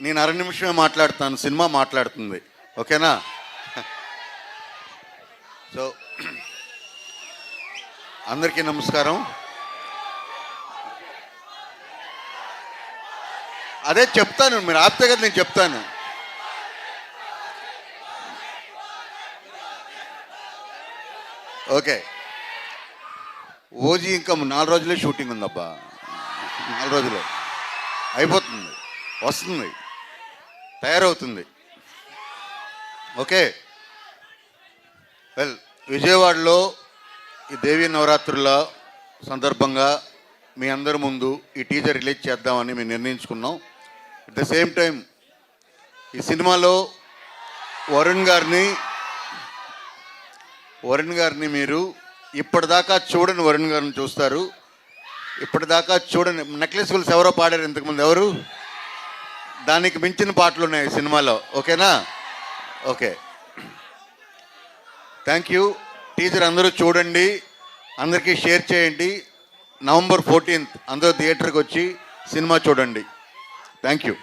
నేను అర నిమిషమే మాట్లాడతాను సినిమా మాట్లాడుతుంది. ఓకేనా? సో అందరికీ నమస్కారం. అదే చెప్తాను మీరు ఆపితే కదా నేను చెప్తాను. ఓకే. ఓజీ ఇంకా నాలుగు రోజులే షూటింగ్ ఉందబ్బా. నాలుగు రోజులే. అయిపోతుంది. వస్తుంది. తయారవుతుంది. ఓకే. వెల్ విజయవాడలో ఈ దేవీ నవరాత్రుల సందర్భంగా మీ అందరి ముందు ఈ టీజర్ రిలీజ్ చేద్దామని మేము నిర్ణయించుకున్నాం. అట్ ద సేమ్ టైం ఈ సినిమాలో వరుణ్ గారిని వరుణ్ గారిని మీరు ఇప్పటిదాకా చూడని వరుణ్ గారిని చూస్తారు. ఇప్పటిదాకా చూడని నెక్లెస్ గుల్స్ ఎవరో పాడారు ఇంతకుముందు ఎవరు? దానికి మించిన పాటలు ఉన్నాయి సినిమాలో. ఓకేనా? ఓకే. థ్యాంక్ యూ టీచర్ అందరూ చూడండి. అందరికీ షేర్ చేయండి. నవంబర్ ఫోర్టీన్త్ అందరూ థియేటర్కి వచ్చి సినిమా చూడండి. Thank you